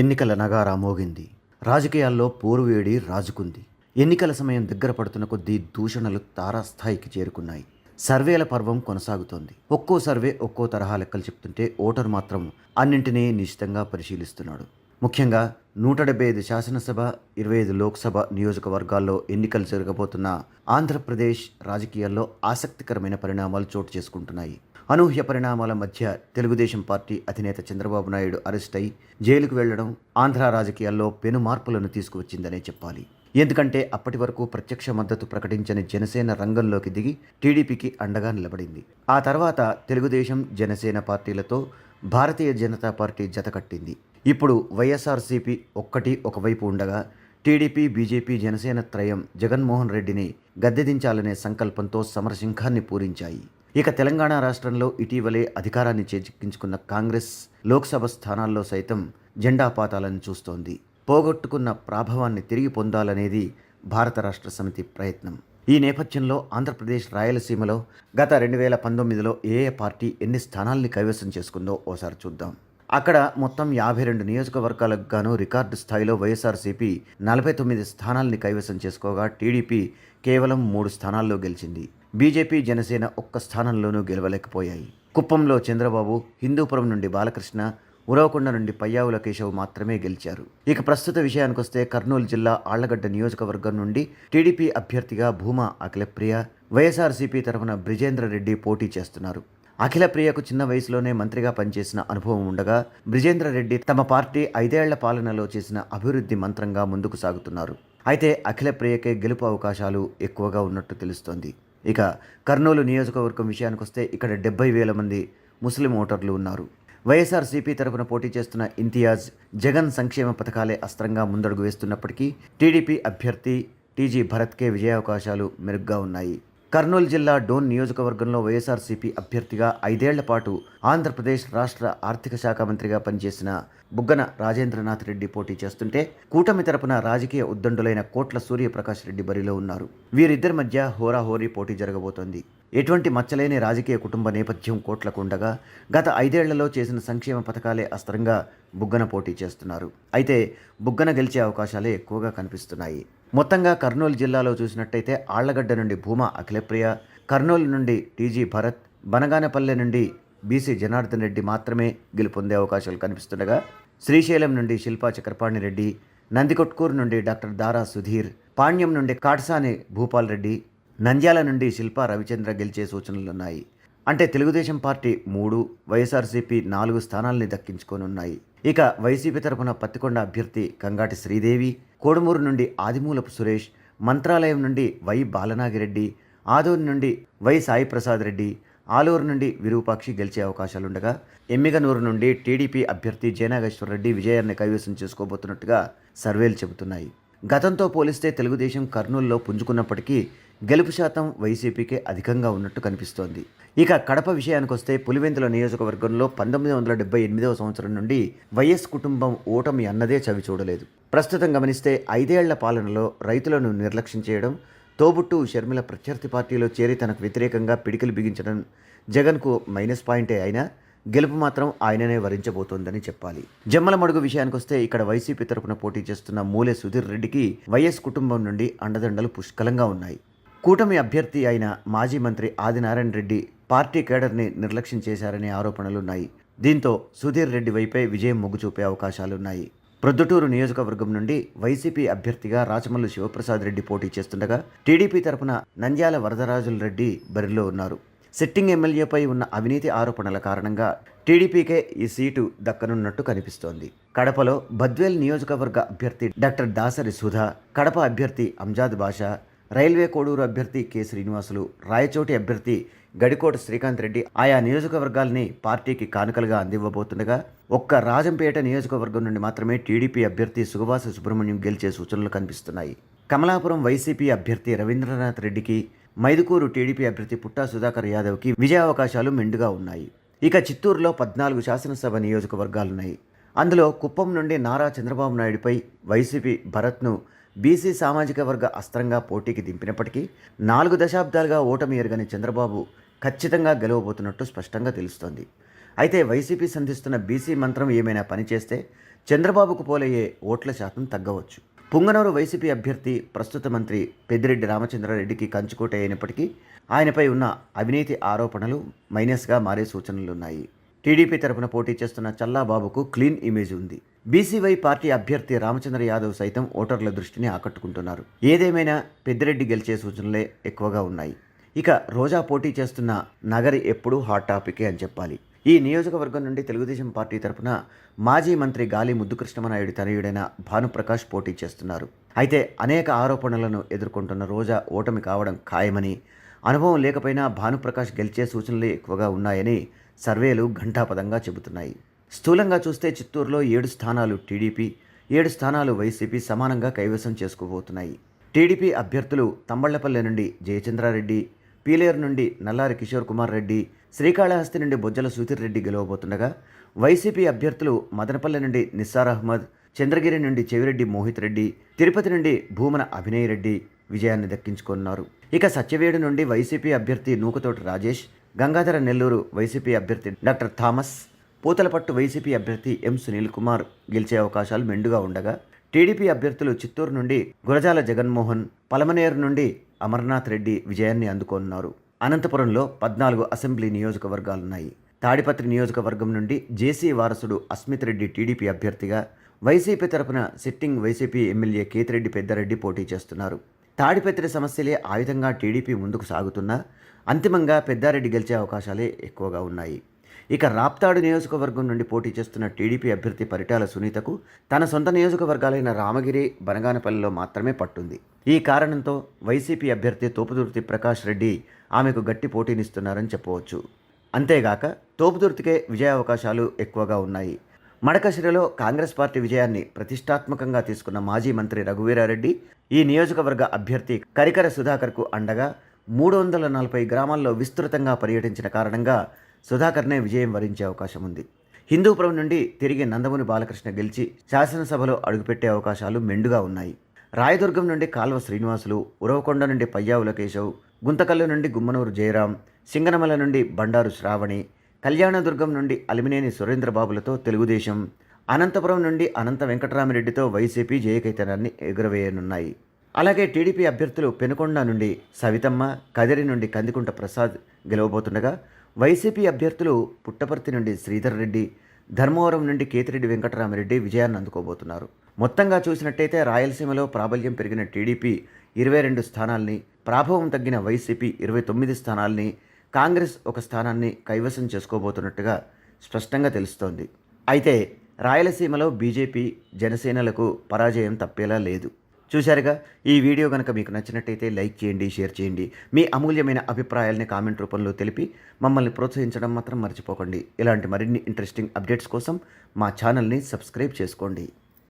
ఎన్నికల నగారా మోగింది. రాజకీయాల్లో పోరువేడి రాజుకుంది. ఎన్నికల సమయం దగ్గర పడుతున్న కొద్దీ దూషణలు తారాస్థాయికి చేరుకున్నాయి. సర్వేల పర్వం కొనసాగుతోంది. ఒక్కో సర్వే ఒక్కో తరహా లెక్కలు చెప్తుంటే ఓటరు మాత్రం అన్నింటినీ నిశ్చితంగా పరిశీలిస్తున్నాడు. ముఖ్యంగా నూట డెబ్బై ఐదు శాసనసభ ఇరవై ఐదు లోక్సభ నియోజకవర్గాల్లో ఎన్నికలు జరగబోతున్న ఆంధ్రప్రదేశ్ రాజకీయాల్లో ఆసక్తికరమైన పరిణామాలు చోటు చేసుకుంటున్నాయి. అనూహ్య పరిణామాల మధ్య తెలుగుదేశం పార్టీ అధినేత చంద్రబాబు నాయుడు అరెస్ట్ అయి జైలుకు వెళ్ళడం ఆంధ్ర రాజకీయాల్లో పెను మార్పులను తీసుకువచ్చిందనే చెప్పాలి. ఎందుకంటే అప్పటి వరకు ప్రత్యక్ష మద్దతు ప్రకటించని జనసేన రంగంలోకి దిగి టీడీపీకి అండగా నిలబడింది. ఆ తర్వాత తెలుగుదేశం జనసేన పార్టీలతో భారతీయ జనతా పార్టీ జతకట్టింది ఇప్పుడు వైఎస్ఆర్సీపీ ఒక్కటి ఒకవైపు ఉండగా టీడీపీ బీజేపీ జనసేన త్రయం జగన్మోహన్ రెడ్డిని గద్దెదించాలనే సంకల్పంతో సమరసింహాన్ని పూరించాయి. ఇక తెలంగాణ రాష్ట్రంలో ఇటీవలే అధికారాన్ని చేజిక్కించుకున్న కాంగ్రెస్ లోక్సభ స్థానాల్లో సైతం జెండా పాతాలను చూస్తోంది. పోగొట్టుకున్న ప్రాభవాన్ని తిరిగి పొందాలనేది భారత రాష్ట్ర సమితి ప్రయత్నం. ఈ నేపథ్యంలో ఆంధ్రప్రదేశ్ రాయలసీమలో గత రెండు వేల పంతొమ్మిదిలో ఏ ఏ పార్టీ ఎన్ని స్థానాల్ని కైవసం చేసుకుందో ఓసారి చూద్దాం. అక్కడ మొత్తం యాభై రెండు నియోజకవర్గాలకు గాను రికార్డు స్థాయిలో వైఎస్ఆర్సీపీ నలభై తొమ్మిది స్థానాల్ని కైవసం చేసుకోగా టీడీపీ కేవలం మూడు స్థానాల్లో గెలిచింది. బీజేపీ జనసేన ఒక్క స్థానంలోనూ గెలవలేకపోయాయి. కుప్పంలో చంద్రబాబు హిందూపురం నుండి బాలకృష్ణ ఉరవకొండ నుండి పయ్యావుల కేశవ్ మాత్రమే గెలిచారు. ఇక ప్రస్తుత విషయానికొస్తే కర్నూలు జిల్లా ఆళ్ళగడ్డ నియోజకవర్గం నుండి టీడీపీ అభ్యర్థిగా భూమా అఖిలప్రియ వైఎస్ఆర్సీపీ తరఫున బ్రిజేంద్ర రెడ్డి పోటీ చేస్తున్నారు. అఖిలప్రియకు చిన్న వయసులోనే మంత్రిగా పనిచేసిన అనుభవం ఉండగా బ్రిజేంద్ర రెడ్డి తమ పార్టీ ఐదేళ్ళ పాలనలో చేసిన అభివృద్ధి మంత్రంగా ముందుకు సాగుతున్నారు. అయితే అఖిలప్రియకే గెలుపు అవకాశాలు ఎక్కువగా ఉన్నట్టు తెలుస్తోంది. ఇక కర్నూలు నియోజకవర్గం విషయానికొస్తే ఇక్కడ డెబ్బై వేల మంది ముస్లిం ఓటర్లు ఉన్నారు. వైఎస్ఆర్సీపీ తరఫున పోటీ చేస్తున్న ఇంతియాజ్ జగన్ సంక్షేమ పథకాలే అస్త్రంగా ముందడుగు వేస్తున్నప్పటికీ టీడీపీ అభ్యర్థి టీజీ భరత్కే విజయావకాశాలు మెరుగ్గా ఉన్నాయి. కర్నూలు జిల్లా డోన్ నియోజకవర్గంలో వైఎస్ఆర్సీపీ అభ్యర్థిగా ఐదేళ్ళ పాటు ఆంధ్రప్రదేశ్ రాష్ట్ర ఆర్థిక శాఖ మంత్రిగా పనిచేసిన బుగ్గన రాజేంద్రనాథ్ రెడ్డి పోటీ చేస్తుంటే కూటమి తరపున రాజకీయ ఉద్దండులైన కోట్ల సూర్యప్రకాష్ రెడ్డి బరిలో ఉన్నారు. వీరిద్దరి మధ్య హోరాహోరీ పోటీ జరగబోతోంది. ఎటువంటి మచ్చలేని రాజకీయ కుటుంబ నేపథ్యం కోట్లకు ఉండగా గత ఐదేళ్ళలో చేసిన సంక్షేమ పథకాలే అస్త్రంగా బుగ్గన పోటీ చేస్తున్నారు. అయితే బుగ్గన గెలిచే అవకాశాలే ఎక్కువగా కనిపిస్తున్నాయి. మొత్తంగా కర్నూలు జిల్లాలో చూసినట్టయితే ఆళ్ళగడ్డ నుండి భూమా అఖిలప్రియ కర్నూలు నుండి టీజీ భరత్ బనగానపల్లె నుండి బీసీ జనార్దన్ రెడ్డి మాత్రమే గెలుపొందే అవకాశాలు కనిపిస్తుండగా శ్రీశైలం నుండి శిల్పా చక్రపాణి రెడ్డి నందికొట్కూరు నుండి డాక్టర్ దారా సుధీర్ పాణ్యం నుండి కాట్సాని భూపాల్ రెడ్డి నంద్యాల నుండి శిల్పా రవిచంద్ర గెలిచే సూచనలున్నాయి. అంటే తెలుగుదేశం పార్టీ మూడు వైఎస్ఆర్సీపీ నాలుగు స్థానాల్ని దక్కించుకోనున్నాయి. ఇక వైసీపీ తరపున పత్తికొండ అభ్యర్థి కంగాటి శ్రీదేవి కోడుమూరు నుండి ఆదిమూలపు సురేష్ మంత్రాలయం నుండి వై బాలనాగిరెడ్డి ఆదూరు నుండి వై సాయి ప్రసాద్ రెడ్డి ఆలూరు నుండి విరూపాక్షి గెలిచే అవకాశాలుండగా ఎమ్మిగనూరు నుండి టీడీపీ అభ్యర్థి జయనాగేశ్వర రెడ్డి విజయాన్ని కైవసం చేసుకోబోతున్నట్టుగా సర్వేలు చెబుతున్నాయి. గతంతో పోలిస్తే తెలుగుదేశం కర్నూలులో పుంజుకున్నప్పటికీ గెలుపు శాతం వైసీపీకే అధికంగా ఉన్నట్టు కనిపిస్తోంది. ఇక కడప విషయానికొస్తే పులివెందుల నియోజకవర్గంలో పంతొమ్మిది వందల డెబ్బై ఎనిమిదవ సంవత్సరం నుండి వైఎస్ కుటుంబం ఓటమి అన్నదే చవి చూడలేదు. ప్రస్తుతం గమనిస్తే ఐదేళ్ళ పాలనలో రైతులను నిర్లక్ష్యం చేయడం తోబుట్టు షర్మిల ప్రత్యర్థి పార్టీలో చేరి తనకు వ్యతిరేకంగా పిడికిలు బిగించడం జగన్కు మైనస్ పాయింటే అయినా గెలుపు మాత్రం ఆయననే వరించబోతోందని చెప్పాలి. జమ్మల మడుగు విషయానికొస్తే ఇక్కడ వైసీపీ తరపున పోటీ చేస్తున్న మూలే సుధీర్ రెడ్డికి వైఎస్ కుటుంబం నుండి అండదండలు పుష్కలంగా ఉన్నాయి. కూటమి అభ్యర్థి అయిన మాజీ మంత్రి ఆదినారాయణ రెడ్డి పార్టీ కేడర్ని నిర్లక్ష్యం చేశారనే ఆరోపణలున్నాయి. దీంతో సుధీర్ రెడ్డి వైపే విజయం మొగ్గు చూపే అవకాశాలున్నాయి. ప్రొద్దుటూరు నియోజకవర్గం నుండి వైసీపీ అభ్యర్థిగా రాచమల్లు శివప్రసాద్ రెడ్డి పోటీ చేస్తుండగా టీడీపీ తరపున నంద్యాల వరదరాజుల రెడ్డి బరిలో ఉన్నారు. సిట్టింగ్ ఎమ్మెల్యేపై ఉన్న అవినీతి ఆరోపణల కారణంగా టీడీపీకే ఈ సీటు దక్కనున్నట్టు కనిపిస్తోంది. కడపలో బద్వేల్ నియోజకవర్గ అభ్యర్థి డాక్టర్ దాసరి సుధా కడప అభ్యర్థి అంజాద్ బాషా రైల్వే కోడూరు అభ్యర్థి కె శ్రీనివాసులు రాయచోటి అభ్యర్థి గడికోట శ్రీకాంత్ రెడ్డి ఆయా నియోజకవర్గాల్ని పార్టీకి కానుకలుగా అందివ్వబోతుండగా ఒక్క రాజంపేట నియోజకవర్గం నుండి మాత్రమే టీడీపీ అభ్యర్థి సుగవాస సుబ్రహ్మణ్యం గెలిచే సూచనలు కనిపిస్తున్నాయి. కమలాపురం వైసీపీ అభ్యర్థి రవీంద్రనాథ్ రెడ్డికి మైదుకూరు టీడీపీ అభ్యర్థి పుట్టా సుధాకర్ యాదవ్కి విజయావకాశాలు మెండుగా ఉన్నాయి. ఇక చిత్తూరులో పద్నాలుగు శాసనసభ నియోజకవర్గాలున్నాయి. అందులో కుప్పం నుండి నారా చంద్రబాబు నాయుడుపై వైసీపీ భరత్ను బీసీ సామాజిక వర్గ అస్త్రంగా పోటీకి దింపినప్పటికీ నాలుగు దశాబ్దాలుగా ఓటమి ఎరగని చంద్రబాబు ఖచ్చితంగా గెలవబోతున్నట్టు స్పష్టంగా తెలుస్తోంది. అయితే వైసీపీ సంధిస్తున్న బీసీ మంత్రం ఏమైనా పనిచేస్తే చంద్రబాబుకు పోలయ్యే ఓట్ల శాతం తగ్గవచ్చు. పుంగనూరు వైసీపీ అభ్యర్థి ప్రస్తుత మంత్రి పెద్దిరెడ్డి రామచంద్రారెడ్డికి కంచుకోట అయినప్పటికీ ఆయనపై ఉన్న అవినీతి ఆరోపణలు మైనస్గా మారే సూచనలున్నాయి టీడీపీ తరపున పోటీ చేస్తున్న చల్లాబాబుకు క్లీన్ ఇమేజ్ ఉంది. బీసీవై పార్టీ అభ్యర్థి రామచంద్ర యాదవ్ సైతం ఓటర్ల దృష్టిని ఆకట్టుకుంటున్నారు. ఏదేమైనా పెద్దిరెడ్డి గెలిచే సూచనలే ఎక్కువగా ఉన్నాయి. ఇక రోజా పోటీ చేస్తున్న నగరి ఎప్పుడూ హాట్ టాపికే అని చెప్పాలి. ఈ నియోజకవర్గం నుండి తెలుగుదేశం పార్టీ తరపున మాజీ మంత్రి గాలి ముద్దుకృష్ణమనాయుడు తనయుడైన భానుప్రకాష్ పోటీ చేస్తున్నారు. అయితే అనేక ఆరోపణలను ఎదుర్కొంటున్న రోజా ఓటమి కావడం ఖాయమని అనుభవం లేకపోయినా భానుప్రకాష్ గెలిచే సూచనలు ఎక్కువగా ఉన్నాయని సర్వేలు ఘంటాపదంగా చెబుతున్నాయి. స్థూలంగా చూస్తే చిత్తూరులో ఏడు స్థానాలు టీడీపీ ఏడు స్థానాలు వైసీపీ సమానంగా కైవసం చేసుకోబోతున్నాయి టీడీపీ అభ్యర్థులు తంబళ్ళపల్లె నుండి జయచంద్రారెడ్డి పీలేరు నుండి నల్లారి కిషోర్ కుమార్ రెడ్డి శ్రీకాళహస్తి నుండి బొజ్జల సుధీర్ రెడ్డి గెలవబోతుండగా వైసీపీ అభ్యర్థులు మదనపల్లె నుండి నిస్సార్ అహ్మద్ చంద్రగిరి నుండి చెవిరెడ్డి మోహిత్ రెడ్డి తిరుపతి నుండి భూమన అభినయ్ రెడ్డి విజయాన్ని దక్కించుకున్నారు. ఇక సత్యవేడు నుండి వైసీపీ అభ్యర్థి నూకతోటి రాజేష్ గంగాధర నెల్లూరు వైసీపీ అభ్యర్థి డాక్టర్ థామస్ పూతలపట్టు వైసీపీ అభ్యర్థి ఎం సునీల్ కుమార్ గెలిచే అవకాశాలు మెండుగా ఉండగా టీడీపీ అభ్యర్థులు చిత్తూరు నుండి గురజాల జగన్మోహన్ పలమనేరు నుండి అమర్నాథ్ రెడ్డి విజయాన్ని అందుకోనున్నారు అనంతపురంలో పద్నాలుగు అసెంబ్లీ నియోజకవర్గాలున్నాయి. తాడిపత్రి నియోజకవర్గం నుండి జేసీ వారసుడు అస్మిత్ రెడ్డి టీడీపీ అభ్యర్థిగా వైసీపీ తరపున sitting YCP MLA Kethireddy Peddareddy పోటీ చేస్తున్నారు. తాడిపత్రి సమస్యలే ఆయుధంగా టీడీపీ ముందుకు సాగుతున్నా అంతిమంగా పెద్దారెడ్డి గెలిచే అవకాశాలే ఎక్కువగా ఉన్నాయి. ఇక రాప్తాడు నియోజకవర్గం నుండి పోటీ చేస్తున్న టీడీపీ అభ్యర్థి పరిటాల సునీతకు తన సొంత నియోజకవర్గాలైన రామగిరి బనగానపల్లిలో మాత్రమే పట్టుంది. ఈ కారణంతో వైసీపీ అభ్యర్థి తోపుదుర్తి ప్రకాష్ రెడ్డి ఆమెకు గట్టి పోటీనిస్తున్నారని చెప్పవచ్చు. అంతేగాక తోపుదుర్తికే విజయ అవకాశాలు ఎక్కువగా ఉన్నాయి. మడకశిరలో కాంగ్రెస్ పార్టీ విజయాన్ని ప్రతిష్టాత్మకంగా తీసుకున్న మాజీ మంత్రి రఘువీరారెడ్డి ఈ నియోజకవర్గ అభ్యర్థి కరికర సుధాకర్కు అండగా మూడు వందల నలభై గ్రామాల్లో విస్తృతంగా పర్యటించిన కారణంగా సుధాకర్నే విజయం వరించే అవకాశం ఉంది. హిందూపురం నుండి తిరిగి నందముని బాలకృష్ణ గెలిచి శాసనసభలో అడుగుపెట్టే అవకాశాలు మెండుగా ఉన్నాయి. రాయదుర్గం నుండి కాల్వ శ్రీనివాసులు ఉరవకొండ నుండి పయ్యావుల కేశవ్ గుంతకల్లు నుండి గుమ్మనూరు జయరాం సింగనమల నుండి బండారు శ్రావణి కళ్యాణదుర్గం నుండి అలిమినేని సురేంద్రబాబులతో తెలుగుదేశం అనంతపురం నుండి అనంత వెంకటరామిరెడ్డితో వైసీపీ జయకైతనాన్ని ఎగురవేయనున్నాయి. అలాగే టీడీపీ అభ్యర్థులు పెనుకొండ నుండి సవితమ్మ కదిరి నుండి కందికుంట ప్రసాద్ గెలవబోతుండగా వైసీపీ అభ్యర్థులు పుట్టపర్తి నుండి శ్రీధర్ రెడ్డి ధర్మవరం నుండి కేతిరెడ్డి వెంకటరామిరెడ్డి విజయాన్ని అందుకోబోతున్నారు. మొత్తంగా చూసినట్టయితే రాయలసీమలో ప్రాబల్యం పెరిగిన టీడీపీ ఇరవై రెండు స్థానాల్ని ప్రాభవం తగ్గిన వైసీపీ ఇరవై తొమ్మిది స్థానాల్ని కాంగ్రెస్ ఒక స్థానాన్ని కైవసం చేసుకోబోతున్నట్టుగా స్పష్టంగా తెలుస్తోంది. అయితే రాయలసీమలో బీజేపీ జనసేనలకు పరాజయం తప్పేలా లేదు. చూశారుగా ఈ వీడియో కనుక మీకు నచ్చినట్టయితే లైక్ చేయండి షేర్ చేయండి. మీ అమూల్యమైన అభిప్రాయాల్ని కామెంట్ రూపంలో తెలిపి మమ్మల్ని ప్రోత్సహించడం మాత్రం మర్చిపోకండి. ఇలాంటి మరిన్ని ఇంట్రెస్టింగ్ అప్డేట్స్ కోసం మా ఛానల్ని సబ్స్క్రైబ్ చేసుకోండి.